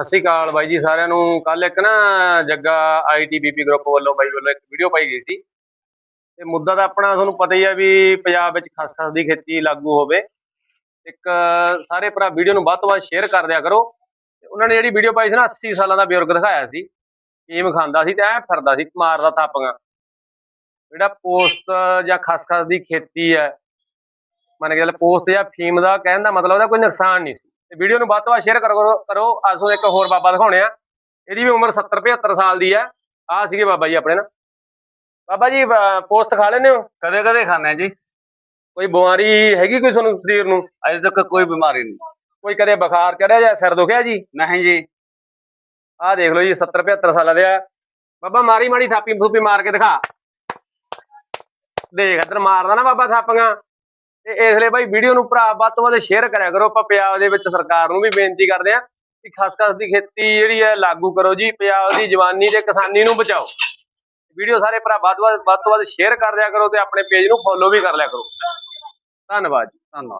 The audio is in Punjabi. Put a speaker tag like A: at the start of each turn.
A: ਸਤਿ ਸ਼੍ਰੀ ਅਕਾਲ ਬਾਈ ਜੀ ਸਾਰਿਆਂ ਨੂੰ। ਕੱਲ ਇੱਕ ਨਾ ਜੱਗਾ ਆਈਟੀਬੀਪੀ ਗਰੁੱਪ ਵੱਲੋਂ ਬਾਈ ਵੱਲੋਂ ਇੱਕ ਵੀਡੀਓ ਪਾਈ ਗਈ ਸੀ। ਤੇ ਮੁੱਦਾ ਤਾਂ ਆਪਣਾ ਤੁਹਾਨੂੰ ਪਤਾ ਹੀ ਆ ਵੀ ਪੰਜਾਬ ਵਿੱਚ ਖਸਖਸ ਦੀ ਖੇਤੀ ਲਾਗੂ ਹੋਵੇ। ਇੱਕ ਸਾਰੇ ਭਰਾ ਵੀਡੀਓ ਨੂੰ ਵੱਧ ਤੋਂ ਵੱਧ ਸ਼ੇਅਰ ਕਰ ਦਿਆ ਕਰੋ। ਤੇ ਉਹਨਾਂ ਨੇ ਜਿਹੜੀ ਵੀਡੀਓ ਪਾਈ ਸੀ ਨਾ 80 ਸਾਲਾਂ ਦਾ ਬਜ਼ੁਰਗ ਦਿਖਾਇਆ ਸੀ। ਕੀਮ ਖਾਂਦਾ ਸੀ ਤੇ ਐ ਫਿਰਦਾ ਸੀ, ਮਾਰਦਾ ਥਾਪੀਆਂ। ਜਿਹੜਾ ਪੋਸਟ ਜਾਂ ਖਸਖਸ ਦੀ ਖੇਤੀ ਹੈ, ਮੰਨ ਕੇ ਚੱਲ ਪੋਸਟ ਜਾਂ ਫੀਮ ਦਾ ਕਹਿਣ ਦਾ ਮਤਲਬ ਉਹਦਾ ਕੋਈ ਨੁਕਸਾਨ ਨਹੀਂ ਸੀ। ਤੇ ਵੀਡੀਓ ਨੂੰ ਵੱਧ ਤੋਂ ਵੱਧ ਸ਼ੇਅਰ ਕਰੋ ਕਰੋ। ਅਸੋ ਇੱਕ ਹੋਰ ਬਾਬਾ ਦਿਖਾਉਣੇ ਆ। ਇਹਦੀ ਵੀ ਉਮਰ 70 75 ਸਾਲ ਦੀ ਆ। ਆ ਸੀਗੇ ਬਾਬਾ ਜੀ ਆਪਣੇ ਨਾ। ਬਾਬਾ ਜੀ ਪੋਸਟ ਖਾ ਲੈਂਦੇ ਹੋ?
B: ਕਦੇ ਕਦੇ ਖਾਂਦੇ ਜੀ।
A: ਕੋਈ ਬਿਮਾਰੀ ਹੈਗੀ ਕੋਈ ਤੁਹਾਨੂੰ ਸਰੀਰ ਨੂੰ?
B: ਅਜੇ ਤੱਕ ਕੋਈ ਬਿਮਾਰੀ ਨਹੀਂ।
A: ਕੋਈ ਕਦੇ ਬੁਖਾਰ ਚੜਿਆ ਜਾਂ ਸਿਰ ਦੁਖਿਆ ਜੀ?
B: ਨਹੀਂ ਜੀ।
A: ਆਹ ਦੇਖ ਲਓ ਜੀ 70 75 ਸਾਲਾਂ ਦੇ ਆ। ਬਾਬਾ ਮਾਰੀ ਮਾੜੀ ਥਾਪੀ ਥੂਪੀ ਮਾਰ ਕੇ ਦਿਖਾ। ਦੇਖ ਇੱਧਰ ਮਾਰਦਾ ਨਾ ਬਾਬਾ ਥਾਪੀਆਂ। ਤੇ ਇਸ ਲਈ ਬਾਈ ਵੀਡੀਓ ਨੂੰ ਭਰਾ ਵੱਧ ਤੋਂ ਵੱਧ ਸ਼ੇਅਰ ਕਰਿਆ ਕਰੋ। ਆਪਾਂ ਪੰਜਾਬ ਦੇ ਵਿੱਚ ਸਰਕਾਰ ਨੂੰ ਵੀ ਬੇਨਤੀ ਕਰਦੇ ਆ ਕਿ ਖਸਖਸ ਦੀ ਖੇਤੀ ਜਿਹੜੀ ਹੈ ਲਾਗੂ ਕਰੋ ਜੀ। ਪੰਜਾਬ ਦੀ ਜਵਾਨੀ ਤੇ ਕਿਸਾਨੀ ਨੂੰ ਬਚਾਓ। ਵੀਡੀਓ ਸਾਰੇ ਭਰਾ ਵੱਧ ਵੱਧ ਵੱਧ ਤੋਂ ਵੱਧ ਸ਼ੇਅਰ ਕਰ ਦਿਆ ਕਰੋ ਤੇ ਆਪਣੇ ਪੇਜ ਨੂੰ ਫੋਲੋ ਵੀ ਕਰ ਲਿਆ ਕਰੋ। ਧੰਨਵਾਦ ਜੀ,
B: ਧੰਨਵਾਦ।